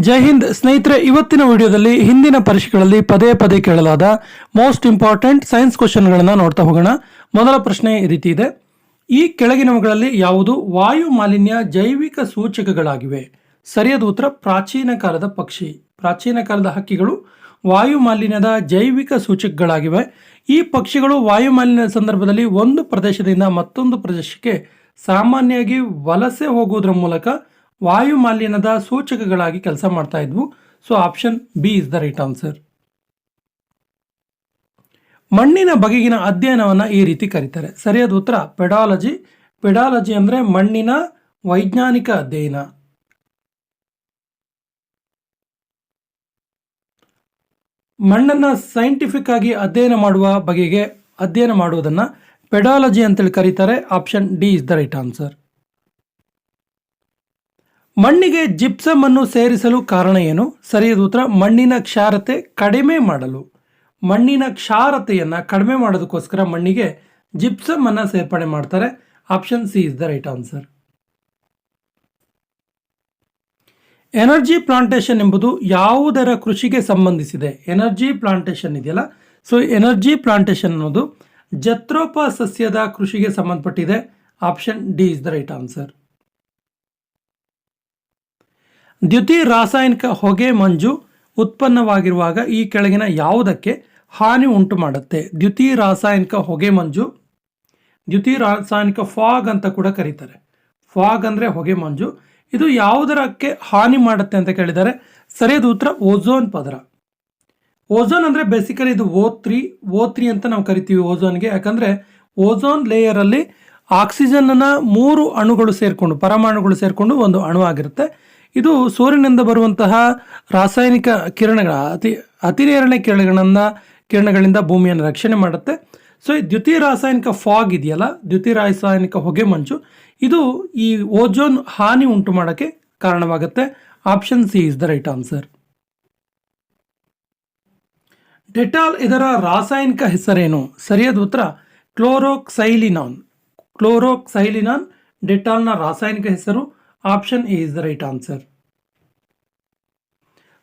ಜೈ ಹಿಂದ್ ಸ್ನೇಹಿತರೆ, ಇವತ್ತಿನ ವಿಡಿಯೋದಲ್ಲಿ ಹಿಂದಿನ ಪರೀಕ್ಷೆಗಳಲ್ಲಿ ಪದೇ ಪದೇ ಕೇಳಲಾದ ಮೋಸ್ಟ್ ಇಂಪಾರ್ಟೆಂಟ್ ಸೈನ್ಸ್ ಕ್ವಶನ್ಗಳನ್ನು ನೋಡ್ತಾ ಹೋಗೋಣ. ಮೊದಲ ಪ್ರಶ್ನೆ ಈ ರೀತಿ ಇದೆ. ಈ ಕೆಳಗಿನವುಗಳಲ್ಲಿ ಯಾವುದು ವಾಯು ಮಾಲಿನ್ಯ ಜೈವಿಕ ಸೂಚಕಗಳಾಗಿವೆ? ಸರಿಯಾದ ಉತ್ತರ, ಪ್ರಾಚೀನ ಕಾಲದ ಪಕ್ಷಿ. ಪ್ರಾಚೀನ ಕಾಲದ ಹಕ್ಕಿಗಳು ವಾಯು ಮಾಲಿನ್ಯದ ಜೈವಿಕ ಸೂಚಕಗಳಾಗಿವೆ. ಈ ಪಕ್ಷಿಗಳು ವಾಯು ಮಾಲಿನ್ಯದ ಸಂದರ್ಭದಲ್ಲಿ ಒಂದು ಪ್ರದೇಶದಿಂದ ಮತ್ತೊಂದು ಪ್ರದೇಶಕ್ಕೆ ಸಾಮಾನ್ಯವಾಗಿ ವಲಸೆ ಹೋಗುವುದರ ಮೂಲಕ ವಾಯು ಮಾಲಿನ್ಯದ ಸೂಚಕಗಳಾಗಿ ಕೆಲಸ ಮಾಡ್ತಾ ಇದ್ವು. So option B is the right answer ಮಣ್ಣಿನ ಬಗೆಗಿನ ಅಧ್ಯಯನವನ್ನು ಈ ರೀತಿ ಕರೀತಾರೆ. ಸರಿಯಾದ ಉತ್ತರ, ಪೆಡಾಲಜಿ. ಪೆಡಾಲಜಿ ಅಂದರೆ ಮಣ್ಣಿನ ವೈಜ್ಞಾನಿಕ ಅಧ್ಯಯನ. ಮಣ್ಣನ್ನು ಸೈಂಟಿಫಿಕ್ ಆಗಿ ಅಧ್ಯಯನ ಮಾಡುವ ಬಗೆಗೆ ಅಧ್ಯಯನ ಮಾಡುವುದನ್ನು ಪೆಡಾಲಜಿ ಅಂತೇಳಿ ಕರೀತಾರೆ. Option D is the right answer ಮಣ್ಣಿಗೆ ಜಿಪ್ಸಮ್ ಅನ್ನು ಸೇರಿಸಲು ಕಾರಣ ಏನು? ಸರಿಯಾದ ಉತ್ತರ, ಮಣ್ಣಿನ ಕ್ಷಾರತೆ ಕಡಿಮೆ ಮಾಡಲು. ಮಣ್ಣಿನ ಕ್ಷಾರತೆಯನ್ನು ಕಡಿಮೆ ಮಾಡೋದಕ್ಕೋಸ್ಕರ ಮಣ್ಣಿಗೆ ಜಿಪ್ಸಮ್ ಅನ್ನು ಸೇರ್ಪಡೆ ಮಾಡ್ತಾರೆ. Option C is the right answer. Energy plantation ಎಂಬುದು ಯಾವುದರ ಕೃಷಿಗೆ ಸಂಬಂಧಿಸಿದೆ? ಎನರ್ಜಿ ಪ್ಲಾಂಟೇಶನ್ ಇದೆಯಲ್ಲ? ಸೊ, ಎನರ್ಜಿ ಪ್ಲಾಂಟೇಶನ್ ಅನ್ನೋದು ಜತ್ರೋಪ ಸಸ್ಯದ ಕೃಷಿಗೆ ಸಂಬಂಧಪಟ್ಟಿದೆ. Option D is the right answer. ದ್ಯುತಿ ರಾಸಾಯನಿಕ ಹೊಗೆ ಮಂಜು ಉತ್ಪನ್ನವಾಗಿರುವಾಗ ಈ ಕೆಳಗಿನ ಯಾವುದಕ್ಕೆ ಹಾನಿ ಉಂಟು ಮಾಡುತ್ತೆ ದ್ಯುತಿ ರಾಸಾಯನಿಕ ಹೊಗೆ ಮಂಜು. ದ್ಯುತಿ ರಾಸಾಯನಿಕ ಫಾಗ್ ಅಂತ ಕೂಡ ಕರೀತಾರೆ. ಫಾಗ್ ಅಂದರೆ ಹೊಗೆ ಮಂಜು. ಇದು ಯಾವುದರಕ್ಕೆ ಹಾನಿ ಮಾಡುತ್ತೆ ಅಂತ ಕೇಳಿದರೆ ಸರಿಯಾದ ಉತ್ತರ ಓಝೋನ್ ಪದರ. ಓಝೋನ್ ಅಂದರೆ ಬೇಸಿಕಲಿ ಇದು ಓ ತ್ರೀ ಓ ತ್ರೀ ಅಂತ ನಾವು ಕರಿತೀವಿ ಓಝೋನ್ಗೆ ಯಾಕಂದರೆ ಓಝೋನ್ ಲೇಯರಲ್ಲಿ ಆಕ್ಸಿಜನ್ನ ಮೂರು ಅಣುಗಳು ಸೇರಿಕೊಂಡು, ಪರಮಾಣುಗಳು ಸೇರಿಕೊಂಡು ಒಂದು ಅಣು ಆಗಿರುತ್ತೆ. ಇದು ಸೂರ್ಯನಿಂದ ಬರುವಂತಹ ರಾಸಾಯನಿಕ ಕಿರಣಗಳ, ಅತಿ ಅತಿನೇರಳೆ ಕಿರಣಗಳನ್ನು, ಕಿರಣಗಳಿಂದ ಭೂಮಿಯನ್ನು ರಕ್ಷಣೆ ಮಾಡುತ್ತೆ. ಸೊ ಈ ದ್ಯುತಿ ರಾಸಾಯನಿಕ ಫಾಗ್ ಇದೆಯಲ್ಲ ದ್ಯುತಿ ರಾಸಾಯನಿಕ ಹೊಗೆ ಮಂಜು, ಇದು ಈ ಓಜೋನ್ ಹಾನಿ ಉಂಟು ಮಾಡೋಕ್ಕೆ ಕಾರಣವಾಗುತ್ತೆ. Option C is the right answer Dettol ಇದರ ರಾಸಾಯನಿಕ ಹೆಸರೇನು? ಸರಿಯಾದ ಉತ್ತರ ಕ್ಲೋರೋಕ್ಸೈಲಿನಾನ್ ಕ್ಲೋರೋಕ್ಸೈಲಿನಾನ್ ಡೆಟಾಲ್ನ ರಾಸಾಯನಿಕ ಹೆಸರು. Option A is the right answer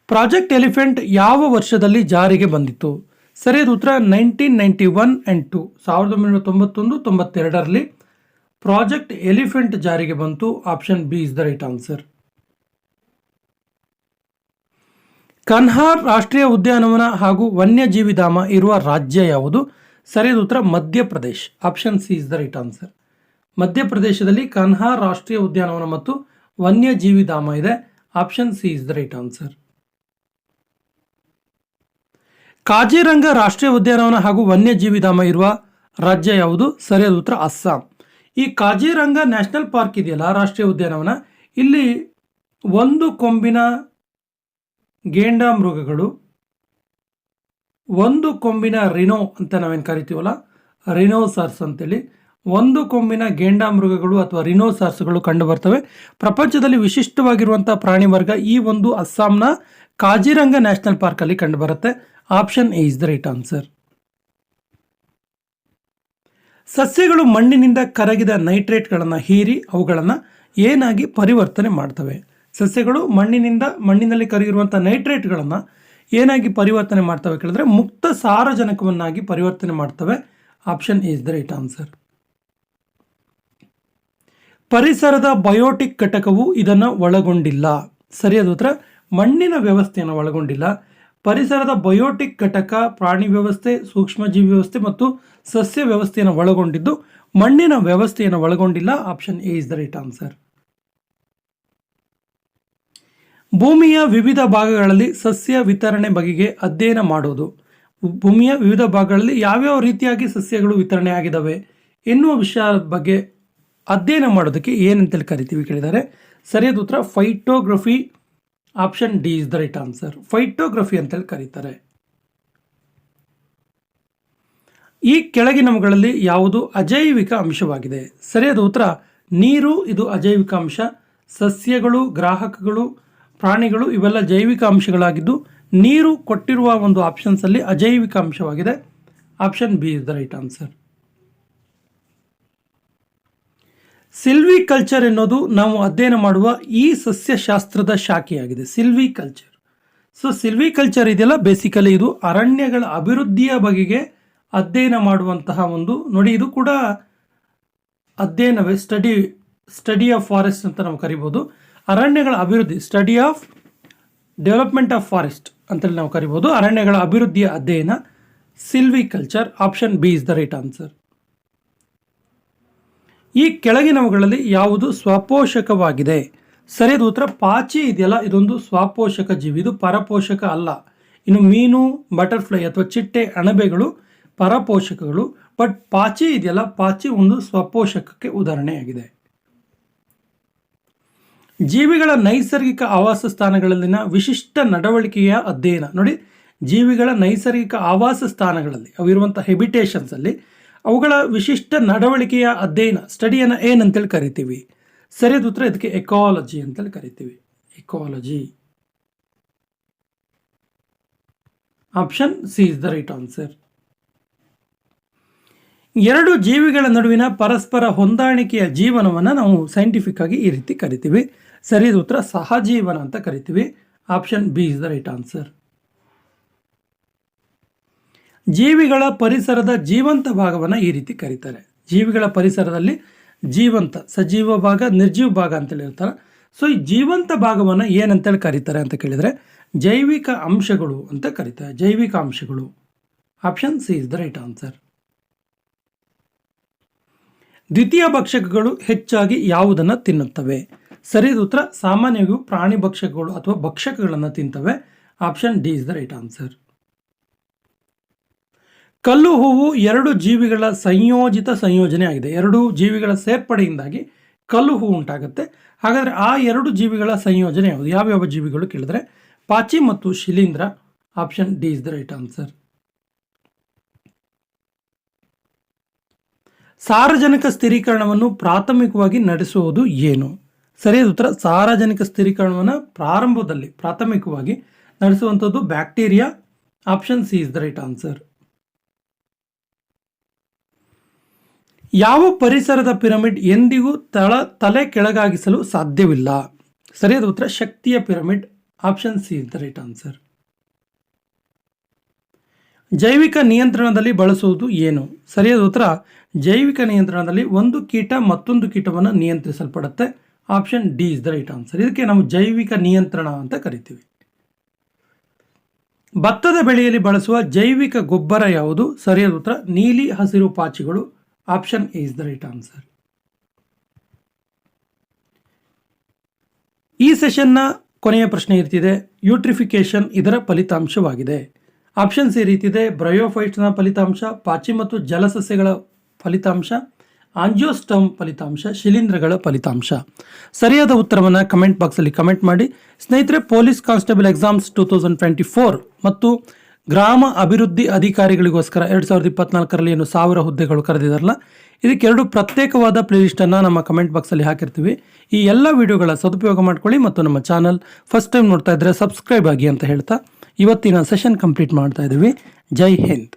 project elephant ಯಾವ ವರ್ಷದಲ್ಲಿ ಜಾರಿಗೆ ಬಂದಿತ್ತು? ಸರಿಯಾದ ಉತ್ತರ nineteen ninety one and two ಸಾವಿರದ ಒಂಬೈನೂರ ತೊಂಬತ್ತೊಂದು ತೊಂಬತ್ತೆರಡರಲ್ಲಿ ಪ್ರಾಜೆಕ್ಟ್ ಎಲಿಫೆಂಟ್ ಜಾರಿಗೆ ಬಂತು. Option B is the right answer ಕನ್ಹಾರ್ ರಾಷ್ಟ್ರೀಯ ಉದ್ಯಾನವನ ಹಾಗೂ ವನ್ಯಜೀವಿಧಾಮ ಇರುವ ರಾಜ್ಯ ಯಾವುದು? ಸರಿಯಾದ ಉತ್ತರ Madhya Pradesh. Option C is the right answer ಮಧ್ಯಪ್ರದೇಶದಲ್ಲಿ ಕನ್ಹಾ ರಾಷ್ಟ್ರೀಯ ಉದ್ಯಾನವನ ಮತ್ತು ವನ್ಯಜೀವಿ ಧಾಮ ಇದೆ. Option C is the right answer. Kaziranga ರಾಷ್ಟ್ರೀಯ ಉದ್ಯಾನವನ ಹಾಗೂ ವನ್ಯಜೀವಿ ಧಾಮ ಇರುವ ರಾಜ್ಯ ಯಾವುದು? ಸರಿಯಾದ ಉತ್ತರ ಅಸ್ಸಾಂ. ಈ ಕಾಜಿರಂಗ ನ್ಯಾಷನಲ್ ಪಾರ್ಕ್ ಇದೆಯಲ್ಲ, ರಾಷ್ಟ್ರೀಯ ಉದ್ಯಾನವನ? ಇಲ್ಲಿ ಒಂದು ಕೊಂಬಿನ ಗೇಂಡಾಮೃಗಗಳು ಒಂದು ಕೊಂಬಿನ ರಿನೋ ಅಂತ ನಾವೇನು ಕರಿತೀವಲ್ಲ? ರಿನೋಸರ್ಸ್ ಅಂತೇಳಿ. ಒಂದು ಕೊಂಬಿನ ಗೇಂಡಾ ಮೃಗಗಳು ಅಥವಾ ರಿನೋಸಾರ್ಸ್ಗಳು ಕಂಡು ಬರ್ತವೆ ಪ್ರಪಂಚದಲ್ಲಿ ವಿಶಿಷ್ಟವಾಗಿರುವಂಥ ಪ್ರಾಣಿ ವರ್ಗ ಈ ಒಂದು ಅಸ್ಸಾಂನ ಕಾಜಿರಂಗ ನ್ಯಾಷನಲ್ ಪಾರ್ಕಲ್ಲಿ ಕಂಡುಬರುತ್ತೆ. Option A is the right answer. ಸಸ್ಯಗಳು ಮಣ್ಣಿನಿಂದ ಕರಗಿದ ನೈಟ್ರೇಟ್ಗಳನ್ನು ಹೀರಿ ಅವುಗಳನ್ನು ಏನಾಗಿ ಪರಿವರ್ತನೆ ಮಾಡ್ತವೆ. ಸಸ್ಯಗಳು ಮಣ್ಣಿನಿಂದ, ಮಣ್ಣಿನಲ್ಲಿ ಕರಗಿರುವಂಥ ನೈಟ್ರೇಟ್ಗಳನ್ನು ಏನಾಗಿ ಪರಿವರ್ತನೆ ಮಾಡ್ತವೆ ಕೇಳಿದ್ರೆ ಮುಕ್ತ ಸಾರಜನಕವನ್ನಾಗಿ ಪರಿವರ್ತನೆ ಮಾಡ್ತವೆ. Option is the right answer. ಪರಿಸರದ ಬಯೋಟಿಕ್ ಘಟಕವು ಇದನ್ನು ಒಳಗೊಂಡಿಲ್ಲ. ಸರಿಯಾದ ಉತ್ತರ. ಮಣ್ಣಿನ ವ್ಯವಸ್ಥೆಯನ್ನು ಒಳಗೊಂಡಿಲ್ಲ. ಪರಿಸರದ ಬಯೋಟಿಕ್ ಘಟಕ, ಪ್ರಾಣಿ ವ್ಯವಸ್ಥೆ, ಸೂಕ್ಷ್ಮಜೀವಿ ವ್ಯವಸ್ಥೆ ಮತ್ತು ಸಸ್ಯ ವ್ಯವಸ್ಥೆಯನ್ನು ಒಳಗೊಂಡಿದ್ದು ಮಣ್ಣಿನ ವ್ಯವಸ್ಥೆಯನ್ನು ಒಳಗೊಂಡಿಲ್ಲ. Option A is the right answer. ಭೂಮಿಯ ವಿವಿಧ ಭಾಗಗಳಲ್ಲಿ ಸಸ್ಯ ವಿತರಣೆ ಬಗೆಗೆ ಅಧ್ಯಯನ ಮಾಡುವುದು ಭೂಮಿಯ ವಿವಿಧ ಭಾಗಗಳಲ್ಲಿ ಯಾವ್ಯಾವ ರೀತಿಯಾಗಿ ಸಸ್ಯಗಳು ವಿತರಣೆ ಆಗಿದ್ದಾವೆ ಎನ್ನುವ ವಿಷಯದ ಬಗ್ಗೆ ಅಧ್ಯಯನ ಮಾಡೋದಕ್ಕೆ ಏನಂತೇಳಿ ಕರಿತೀವಿ ಕೇಳಿದ್ದಾರೆ ಸರಿಯಾದ ಉತ್ತರ phytography option D is the right answer phytography ಅಂತೇಳಿ ಕರೀತಾರೆ. ಈ ಕೆಳಗಿನವುಗಳಲ್ಲಿ ಯಾವುದು ಅಜೈವಿಕ ಅಂಶವಾಗಿದೆ? ಸರಿಯಾದ ಉತ್ತರ, ನೀರು ಇದು ಅಜೈವಿಕ ಅಂಶ. ಸಸ್ಯಗಳು, ಗ್ರಾಹಕಗಳು, ಪ್ರಾಣಿಗಳು ಇವೆಲ್ಲ ಜೈವಿಕ ಅಂಶಗಳಾಗಿದ್ದು ನೀರು ಕೊಟ್ಟಿರುವ ಒಂದು ಆಪ್ಷನ್ಸಲ್ಲಿ ಅಜೈವಿಕ ಅಂಶವಾಗಿದೆ. Option B is the right answer silviculture ಎನ್ನುವುದು ನಾವು ಅಧ್ಯಯನ ಮಾಡುವ ಈ ಸಸ್ಯಶಾಸ್ತ್ರದ ಶಾಖೆಯಾಗಿದೆ silviculture so silviculture ಇದೆಯಲ್ಲ? ಬೇಸಿಕಲಿ ಇದು ಅರಣ್ಯಗಳ ಅಭಿವೃದ್ಧಿಯ ಬಗೆಗೆ ಅಧ್ಯಯನ ಮಾಡುವಂತಹ ಒಂದು, ನೋಡಿ ಇದು ಕೂಡ ಅಧ್ಯಯನವೇ ಸ್ಟಡಿ ಸ್ಟಡಿ ಆಫ್ ಫಾರೆಸ್ಟ್ ಅಂತ ನಾವು ಕರಿಬೋದು. ಅರಣ್ಯಗಳ ಅಭಿವೃದ್ಧಿ study of development of forest ಅಂತೇಳಿ ನಾವು ಕರಿಬೋದು. ಅರಣ್ಯಗಳ ಅಭಿವೃದ್ಧಿಯ ಅಧ್ಯಯನ silviculture option B is the right answer ಈ ಕೆಳಗಿನವುಗಳಲ್ಲಿ ಯಾವುದು ಸ್ವಪೋಷಕವಾಗಿದೆ? ಸರಿಯಾದ ಉತ್ತರ ಪಾಚಿ ಇದೆಯಲ್ಲ, ಇದೊಂದು ಸ್ವಪೋಷಕ ಜೀವಿ, ಇದು ಪರಪೋಷಕ ಅಲ್ಲ. ಇನ್ನು ಮೀನು, ಬಟರ್ಫ್ಲೈ ಅಥವಾ ಚಿಟ್ಟೆ, ಅಣಬೆಗಳು ಪರಪೋಷಕಗಳು, ಬಟ್ ಪಾಚಿ ಇದೆಯಲ್ಲ, ಪಾಚಿ ಒಂದು ಸ್ವಪೋಷಕಕ್ಕೆ ಉದಾಹರಣೆಯಾಗಿದೆ. ಜೀವಿಗಳ ನೈಸರ್ಗಿಕ ಆವಾಸ ಸ್ಥಾನಗಳಲ್ಲಿನ ವಿಶಿಷ್ಟ ನಡವಳಿಕೆಯ ಅಧ್ಯಯನ. ನೋಡಿ, ಜೀವಿಗಳ ನೈಸರ್ಗಿಕ ಆವಾಸ ಸ್ಥಾನಗಳಲ್ಲಿ, ಅವಿರುವಂಥ ಹೆಬಿಟೇಷನ್ಸ್ ಅಲ್ಲಿ ಅವುಗಳ ವಿಶಿಷ್ಟ ನಡವಳಿಕೆಯ ಅಧ್ಯಯನ ಸ್ಟಡಿಯನ್ನು ಏನಂತೇಳಿ ಕರಿತೀವಿ? ಸರಿಯಾದ ಉತ್ತರ ಇದಕ್ಕೆ ಎಕಾಲಜಿ ಅಂತೇಳಿ ಕರಿತೀವಿ. Ecology option C is the right answer ಎರಡು ಜೀವಿಗಳ ನಡುವಿನ ಪರಸ್ಪರ ಹೊಂದಾಣಿಕೆಯ ಜೀವನವನ್ನು ನಾವು ಸೈಂಟಿಫಿಕ್ ಆಗಿ ಈ ರೀತಿ ಕರಿತೀವಿ. ಸರಿಯಾದ ಉತ್ತರ ಸಹಜೀವನ ಅಂತ ಕರಿತೀವಿ. Option B is the right answer ಜೀವಿಗಳ ಪರಿಸರದ ಜೀವಂತ ಭಾಗವನ್ನು ಈ ರೀತಿ ಕರೀತಾರೆ. ಜೀವಿಗಳ ಪರಿಸರದಲ್ಲಿ ಜೀವಂತ, ಸಜೀವ ಭಾಗ, ನಿರ್ಜೀವ ಭಾಗ ಅಂತೇಳಿ ಇರ್ತಾರೆ. ಸೊ ಈ ಜೀವಂತ ಭಾಗವನ್ನು ಏನಂತೇಳಿ ಕರೀತಾರೆ ಅಂತ ಕೇಳಿದರೆ, ಜೈವಿಕ ಅಂಶಗಳು ಅಂತ ಕರೀತಾರೆ. ಜೈವಿಕ ಅಂಶಗಳು. Option C is the right answer ದ್ವಿತೀಯ ಭಕ್ಷಕಗಳು ಹೆಚ್ಚಾಗಿ ಯಾವುದನ್ನು ತಿನ್ನುತ್ತವೆ? ಸರಿಯಾದ ಉತ್ತರ, ಸಾಮಾನ್ಯವಾಗಿ ಪ್ರಾಣಿ ಭಕ್ಷಕಗಳು ಅಥವಾ ಭಕ್ಷಕಗಳನ್ನು ತಿಂತವೆ. Option D is the right answer ಕಲ್ಲು ಹೂವು ಎರಡು ಜೀವಿಗಳ ಸಂಯೋಜಿತ ಸಂಯೋಜನೆ ಆಗಿದೆ. ಎರಡು ಜೀವಿಗಳ ಸೇರ್ಪಡೆಯಿಂದಾಗಿ ಕಲ್ಲು ಹೂವು ಉಂಟಾಗುತ್ತೆ. ಹಾಗಾದರೆ ಆ ಎರಡು ಜೀವಿಗಳ ಸಂಯೋಜನೆ ಯಾವುದು? ಯಾವ್ಯಾವ ಜೀವಿಗಳು ಕೇಳಿದ್ರೆ? ಪಾಚಿ ಮತ್ತು ಶಿಲೀಂಧ್ರ. Option D is the right answer ಸಾರ್ವಜನಿಕ ಸ್ಥಿರೀಕರಣವನ್ನು ಪ್ರಾಥಮಿಕವಾಗಿ ನಡೆಸುವುದು ಏನು? ಸರಿಯಾದ ಉತ್ತರ ಸಾರ್ವಜನಿಕ ಸ್ಥಿರೀಕರಣವನ್ನು ಪ್ರಾರಂಭದಲ್ಲಿ ಪ್ರಾಥಮಿಕವಾಗಿ ನಡೆಸುವಂಥದ್ದು bacteria. Option C is the right answer ಯಾವ ಪರಿಸರದ ಪಿರಮಿಡ್ ಎಂದಿಗೂ ತಳ ತಲೆ ಕೆಳಗಾಗಿಸಲು ಸಾಧ್ಯವಿಲ್ಲ? ಸರಿಯಾದ ಉತ್ತರ, ಶಕ್ತಿಯ pyramid. Option C is the right answer ಜೈವಿಕ ನಿಯಂತ್ರಣದಲ್ಲಿ ಬಳಸುವುದು ಏನು? ಸರಿಯಾದ ಉತ್ತರ, ಜೈವಿಕ ನಿಯಂತ್ರಣದಲ್ಲಿ ಒಂದು ಕೀಟ ಮತ್ತೊಂದು ಕೀಟವನ್ನು ನಿಯಂತ್ರಿಸಲ್ಪಡುತ್ತೆ. Option D is the right answer ಇದಕ್ಕೆ ನಾವು ಜೈವಿಕ ನಿಯಂತ್ರಣ ಅಂತ ಕರಿತೀವಿ. ಭತ್ತದ ಬೆಳೆಯಲ್ಲಿ ಬಳಸುವ ಜೈವಿಕ ಗೊಬ್ಬರ ಯಾವುದು? ಸರಿಯಾದ ಉತ್ತರ, ನೀಲಿ ಹಸಿರು ಪಾಚಿಗಳು. Option A is the right answer ಈ ಸೆಷನ್ನ ಕೊನೆಯ ಪ್ರಶ್ನೆ ಇರ್ತಿದೆ. ಯೂಟ್ರಿಫಿಕೇಶನ್ ಇದರ ಫಲಿತಾಂಶವಾಗಿದೆ. ಆಪ್ಷನ್ಸ್ ಈ ರೀತಿದೆ ಬ್ರಯೋಫೈಟ್ಸ್ನ ಫಲಿತಾಂಶ, ಪಾಚಿ ಮತ್ತು ಜಲಸಸ್ಯಗಳ ಫಲಿತಾಂಶ ಆಂಜಿಯೋಸ್ಟಮ್ ಫಲಿತಾಂಶ, ಶಿಲೀಂಧ್ರಗಳ ಫಲಿತಾಂಶ. ಸರಿಯಾದ ಉತ್ತರವನ್ನು ಕಮೆಂಟ್ ಬಾಕ್ಸಲ್ಲಿ ಕಮೆಂಟ್ ಮಾಡಿ. ಸ್ನೇಹಿತರೆ police constable exams two thousand twenty four ಮತ್ತು ಗ್ರಾಮ ಅಭಿವೃದ್ಧಿ ಅಧಿಕಾರಿಗಳಿಗೋಸ್ಕರ ಎರಡು ಸಾವಿರದ ಇಪ್ಪತ್ನಾಲ್ಕರಲ್ಲಿ ಏನು ಸಾವಿರ ಹುದ್ದೆಗಳು ಕರೆದಿದಾರಲ್ಲ, ಇದಕ್ಕೆ ಎರಡು ಪ್ರತ್ಯೇಕವಾದ ಪ್ಲೇಲಿಸ್ಟನ್ನು ನಮ್ಮ ಕಮೆಂಟ್ ಬಾಕ್ಸಲ್ಲಿ ಹಾಕಿರ್ತೀವಿ. ಈ ಎಲ್ಲ ವಿಡಿಯೋಗಳ ಸದುಪಯೋಗ ಮಾಡ್ಕೊಳ್ಳಿ ಮತ್ತು ನಮ್ಮ ಚಾನಲ್ ಫಸ್ಟ್ ಟೈಮ್ ನೋಡ್ತಾ ಇದ್ದರೆ ಸಬ್ಸ್ಕ್ರೈಬ್ ಆಗಿ ಅಂತ ಹೇಳ್ತಾ ಇವತ್ತಿನ ಸೆಷನ್ ಕಂಪ್ಲೀಟ್ ಮಾಡ್ತಾ ಇದ್ದೀವಿ ಜೈ ಹಿಂದ್.